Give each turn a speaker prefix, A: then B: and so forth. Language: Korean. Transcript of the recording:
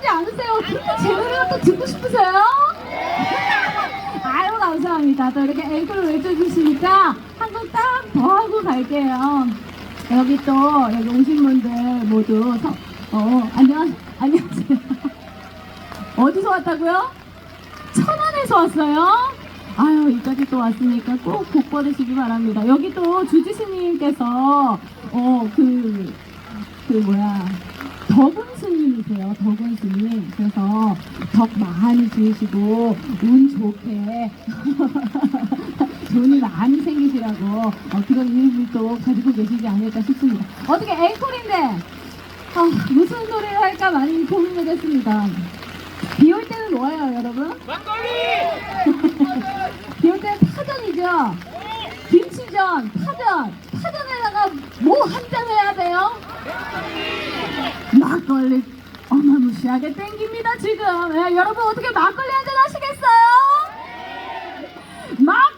A: 그렇게 제 노래가 또 듣고 싶으세요? 아유 감사합니다. 또 이렇게 앵콜을 외쳐주시니까 한 곡 딱 더 하고 갈게요. 여기 또 여기 오신 분들 모두 서, 어 안녕 안녕하세요. 어디서 왔다고요? 천안에서 왔어요. 아유 이까지 또 왔으니까 꼭 복 받으시기 바랍니다. 여기 또 주지스님께서 어그 그 뭐야 덕은 스님이세요. 덕은 스님. 그래서 덕 많이 지으시고 운 좋게 돈이 많이 생기시라고 어, 그런 의미를 또 가지고 계시지 않을까 싶습니다. 어떻게 앵콜인데 아, 무슨 노래를 할까 많이 고민을 했습니다. 비 올 때는 뭐예요, 여러분? 비올 때는 파전이죠. 김치전, 파전, 파전에다가 뭐 한 잔 해야 돼요? 막걸리 어마무시하게 땡깁니다 지금 예, 여러분 어떻게 막걸리 한잔 하시겠어요? 막